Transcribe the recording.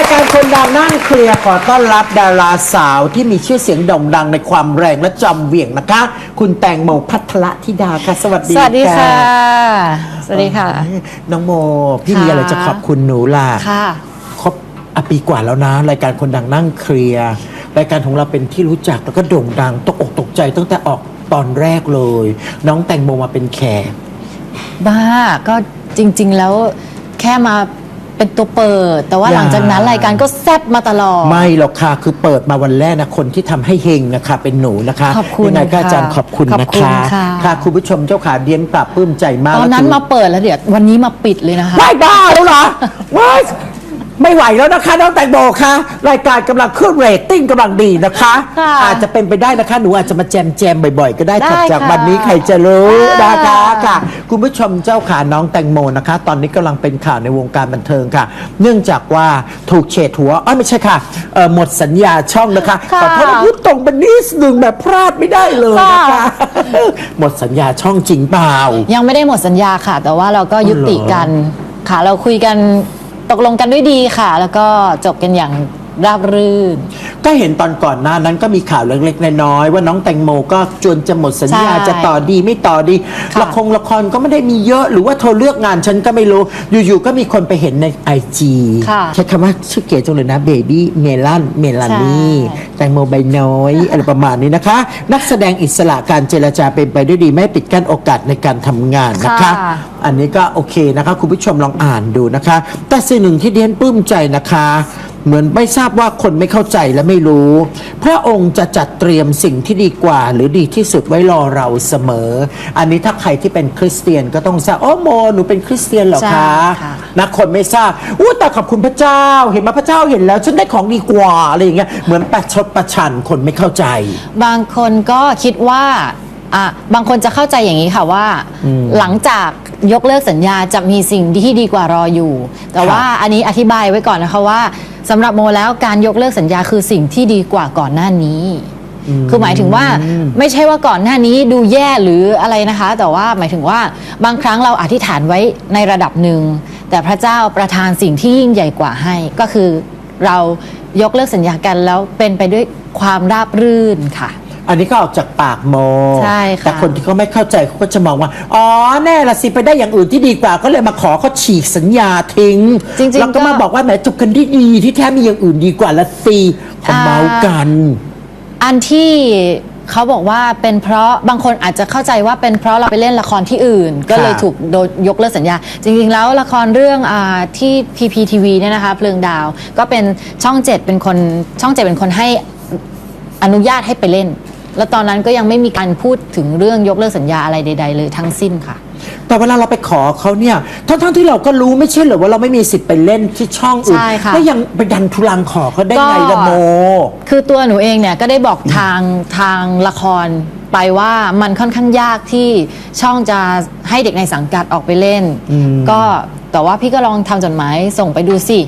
ายการคนดังนั่งเคลียร์ขอต้อนรับดาราสาวที่มีชื่อเสียงโด่งดังในความแรงและจอมเหวี่ยงนะคะ คุณแตงโมพัทรธิดาค่ะ สวัสดีสวัสดีค่ะ สวัสดีค่ะ น้องโม พี่ค่ะมีอะไรจะขอบคุณหนูล่ะค่ะครบอะปีกว่าแล้วนะ รายการคนดังนั่งเคลียร์รายการของเราเป็นที่รู้จักแล้วก็โด่งดังตกอกตกใจตั้งแต่ออกตอนแรกเลย น้องแตงโมมาเป็นแขกบ้าก็จริง ๆ แล้วแค่มา เป็นตัวเปิด แต่ว่าอย่า หลังจากนั้นรายการก็แซ่บมาตลอด ไม่หรอกค่ะคือเปิดมาวันแรกนะคนที่ทำให้เฮงนะคะเป็นหนูนะคะขอบคุณยังไงก็ค่ะอาจารย์ขอบคุณขอบนะคุณคะค่ะ ค่ะคุณผู้ชมเจ้าขาเดียนปรับปลื้มใจมากตอนนั้นแล้วมาเปิดแล้วเดี๋ยววันนี้มาปิดเลยนะคะ ไม่บ้าแล้วเหรอว้าย ไม่ไหวแล้วนะคะน้องแตงโมคะรายการกำลังขึ้นเรตติ้งกำลังดีนะคะ ค่ะอาจจะเป็นไปได้นะคะหนูอาจจะมาแจมแจมๆบ่อยๆ ก็ได้ได้ถัดจากค่ะวันนี้ใครจะรู้นะคะค่ะค่ะ คุณผู้ชมเจ้าขาน้องแตงโมนะคะ ตอนนี้กำลังเป็นข่าวในวงการบันเทิงค่ะ เนื่องจากว่าถูกเฉดหัวเอ้ยไม่ใช่ค่ะเอ่อหมดสัญญาช่องนะคะค่ะขอโทษนะพูดตรงเป็นนิดหนึ่งแบบพลาดไม่ได้เลยนะคะ ค่ะ หมดสัญญาช่องจริงเปล่า ยังไม่ได้หมดสัญญาค่ะ แต่ว่าเราก็ยุติกันค่ะเราคุยกัน ตกลงกันด้วยดีค่ะ แล้วก็จบกันอย่างราบรื่น ก็เห็นตอนก่อนหน้านั้นก็มีข่าวเล็กๆน้อยๆว่าน้องแตงโมก็จวนจะหมดสัญญาใช่จะต่อดีไม่ต่อดีค่ะละครละครก็ไม่ได้มีเยอะหรือว่าเธอเลือกงานฉันก็ไม่รู้ อยู่ๆก็มีคนไปเห็นในไอจีค่ะ ใช้คำว่าชื่อเก๋จังเลยนะเบบี้เมลันเมลานี่ใช่แตงโมใบน้อยอะไรประมาณนี้นะคะ นักแสดงอิสระการเจรจาเป็นไปด้วยดีไม่ปิดกั้นโอกาสในการทำงานนะคะ ค่ะ อันนี้ก็โอเคนะคะ คุณผู้ชมลองอ่านดูนะคะ แต่สิ่งหนึ่งที่เดียนปลื้มใจนะคะ เหมือนไม่ทราบว่าคนไม่เข้าใจและไม่รู้ พระองค์จะจัดเตรียมสิ่งที่ดีกว่า หรือดีที่สุดไว้รอเราเสมอ อันนี้ถ้าใครที่เป็นคริสเตียนก็ต้องทราบโอ้โมหนูเป็นคริสเตียนเหรอใช่คะค่ะ นะคนไม่ทราบอู้แต่ขอบคุณพระเจ้า เห็นไหมพระเจ้าเห็นแล้ว ฉันได้ของดีกว่าอะไรอย่างเงี้ยเหมือนประชดประชันคนไม่เข้าใจ บางคนก็คิดว่าอะบางคนจะเข้าใจอย่างนี้ค่ะว่าหลังจากยกเลิกสัญญาจะมีสิ่งที่ดีกว่ารออยู่ แต่ว่าอันนี้อธิบายไว้ก่อนนะคะว่า สำหรับโมแล้วการยกเลิกสัญญาคือสิ่งที่ดีกว่าก่อนหน้านี้ คือหมายถึงว่าไม่ใช่ว่าก่อนหน้านี้ดูแย่หรืออะไรนะคะ แต่ว่าหมายถึงว่าบางครั้งเราอธิษฐานไว้ในระดับหนึ่ง แต่พระเจ้าประทานสิ่งที่ยิ่งใหญ่กว่าให้ ก็คือเรายกเลิกสัญญากันแล้วเป็นไปด้วยความราบรื่นค่ะ อันนี้ก็ออกจากปากโมใช่ค่ะ แต่คนที่เขาไม่เข้าใจเขาก็จะมองว่า อ๋อแน่ละสิไปได้อย่างอื่นที่ดีกว่า ก็เลยมาขอเขาฉีกสัญญาทิ้งจริงๆแล้วก็ก็มาบอกว่าแหมจบกันที่ดีที่แท้มีอย่างอื่นดีกว่าละสิเขาเมากัน อันที่เขาบอกว่าเป็นเพราะบางคนอาจจะเข้าใจว่าเป็นเพราะเราไปเล่นละครที่อื่น ก็เลยค่ะถูกโดนยกเลิกสัญญา จริงๆแล้วละครเรื่องอาที่ PPTV เนี่ยนะคะเพลิงดาวก็เป็นช่องเจ็ดเป็นคนช่องเจ็ดเป็นคนให้อนุญาตให้ไปเล่น แล้วตอนนั้นก็ยังไม่มีการพูดถึงเรื่องยกเลิกสัญญาอะไรใด ๆ เลยทั้งสิ้นค่ะ แต่เวลาเราไปขอเขาเนี่ยทั้งๆที่เราก็รู้ไม่ใช่เหรือว่าเราไม่มีสิทธิ์ไปเล่นที่ช่องอื่นใช่ค่ะ แล้วยังไปดันทุลังขอเขาได้ไงละโม คือตัวหนูเองเนี่ยก็ได้บอกทางทางละครไปว่ามันค่อนข้างยากที่ช่องจะให้เด็กในสังกัดออกไปเล่นก็แต่ว่าพี่ก็ลองทำจดหมายส่งไปดูสิ